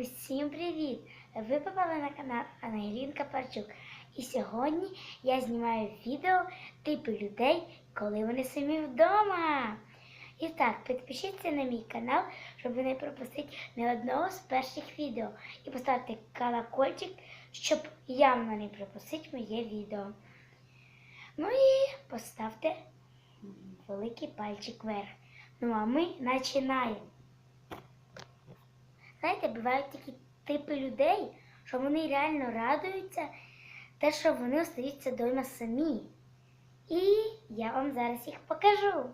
Усім привіт! Ви попали на канал Ангелінка Парчук. І сьогодні я знімаю відео типу людей, коли вони самі вдома. І так, підпишіться на мій канал, щоб не пропустити ні одного з перших відео. І поставте колокольчик, щоб явно не пропустити моє відео. Ну і поставте великий пальчик вверх. Ну а ми починаємо. Знаєте, бувають такі типи людей, що вони реально радуються, те, що вони остаються вдома самі. І я вам зараз їх покажу.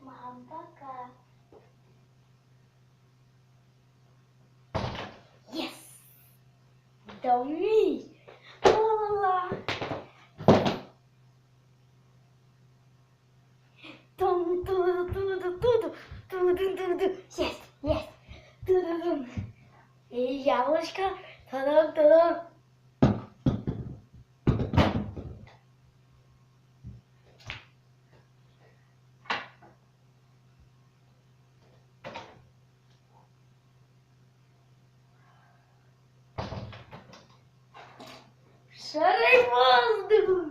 Мам, dur. Yes yes. Dur dur dur. Ee, yanlışlıkla tamam tamam. Şarayı bozdu.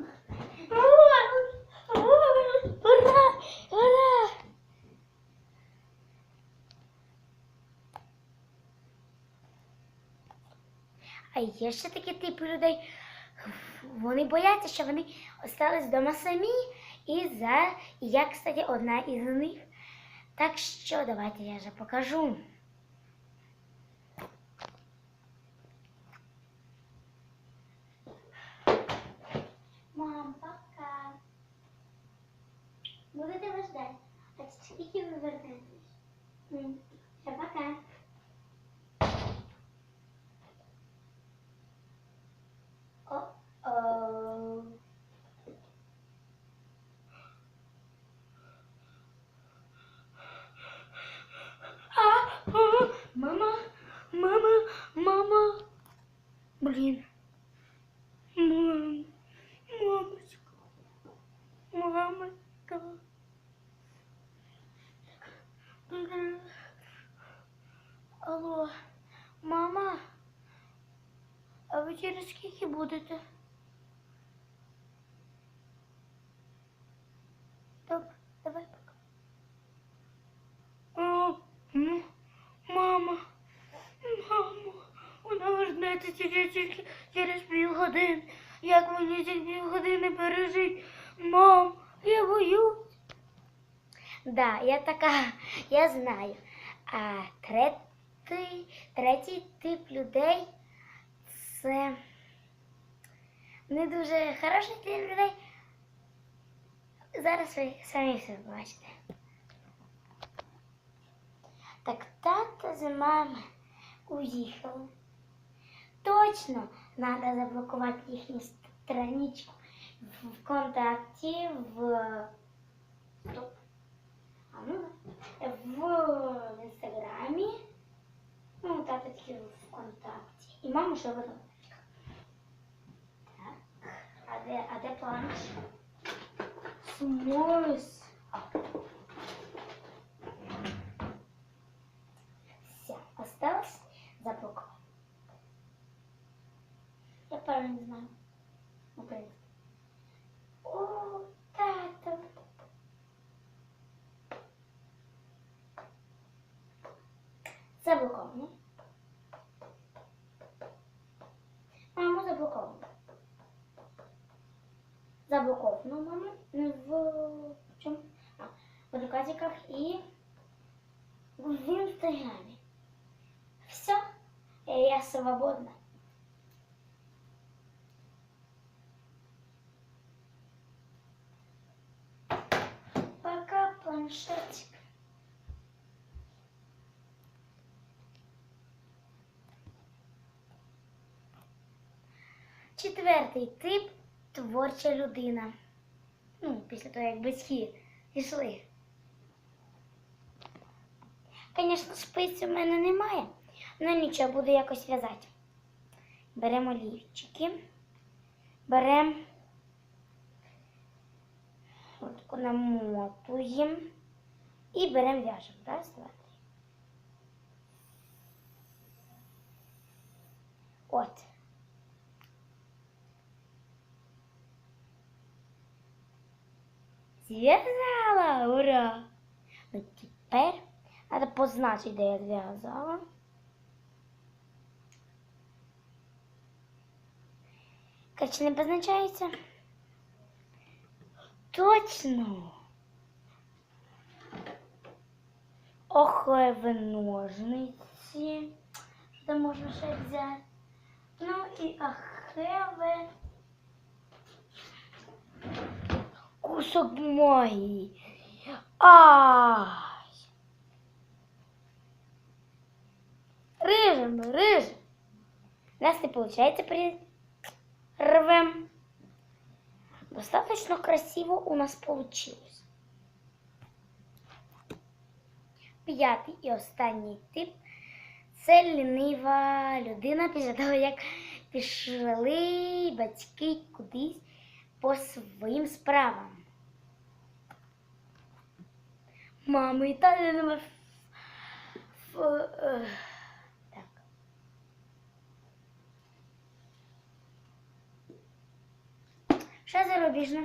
А є ще такі типи людей. Вони бояться, що вони остались вдома самі. І за і я, кстати, одна із них. Так що давайте я вже покажу. Мам, пока. Будете вас ждать. А скільки ви вернетесь? М, Все, пока. О-о. А, а, мама, мама, мама. Блин. Мам, мамочка, мамочка. Алло, мама, а ви через скільки будете? Добре, давай пока. О, м, мама, мамо, вона вернеться тільки через півгодини. Як мені ці півгодини пережить? Мам, я боюсь. Да, я така, я знаю. А третій, третій тип людей це не дуже хороший тип людей. Зараз ви самі все побачите. Так тато з мами уїхали. Точно треба заблокувати їхню страничку в ВКонтакті, в Стоп. А ну, в Інстаграмі. Ну, тато тільки в ВКонтакті. І маму ще в. Так. А де, а де планш? Смойс. Все, осталось заблоковать. Я правильно не знаю. Ну, в принципе. О, тато. Заблоковано. Мамо, заблоковано. Заблоковано, мама. В чому? А, в одноклассниках и в Инстаграме. Все, я свободна. Пока, планшетик. Четвертий тип творча людина. Ну, після того, як батьки пішли. Звісно, спиць у мене немає, але нічого, буду якось в'язати. Беремо олівчики, беремо Отаку намотуємо І беремо в'яжемо. Раз, два, три. От. Зв'язала! Ура! Ну тепер треба позначити, де я зв'язала. Короче, не позначається? Точно! Охлеві ножниці. Що там можна ще взяти? Ну і ахеве. Кусок бумаги. Ай! Рыжим, рыжим. У нас не получается при рвем. Достаточно красиво у нас получилось. П'ятий і останній тип це лінива людина після того, як пішли батьки кудись по своїм справам. Мами і тата нема. ф- ф- е, Так. Ще зарубіжно.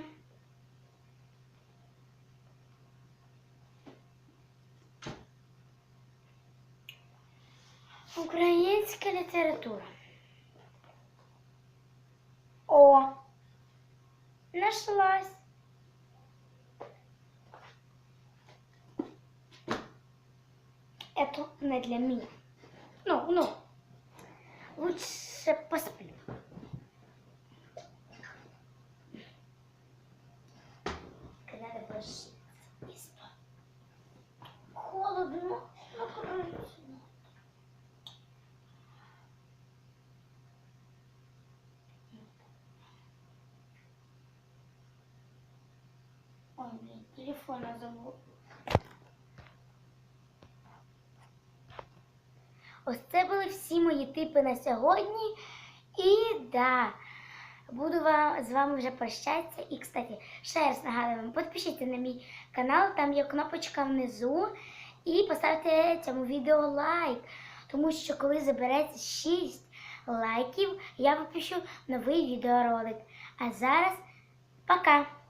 Українська література. О, нашлась Это не для меня. Ну, ну, лучше посплю. Когда ты будешь спать? Холодно на крыше. Ой, блин, телефон я забыл. Ось це були всі мої типи на сьогодні. І да, буду вам, з вами вже прощатися. І, кстати, ще раз нагадую вам, підпишіться на мій канал, там є кнопочка внизу. І поставте цьому відео лайк. Тому що коли забереться 6 лайків, я випущу новий відеоролик. А зараз пока!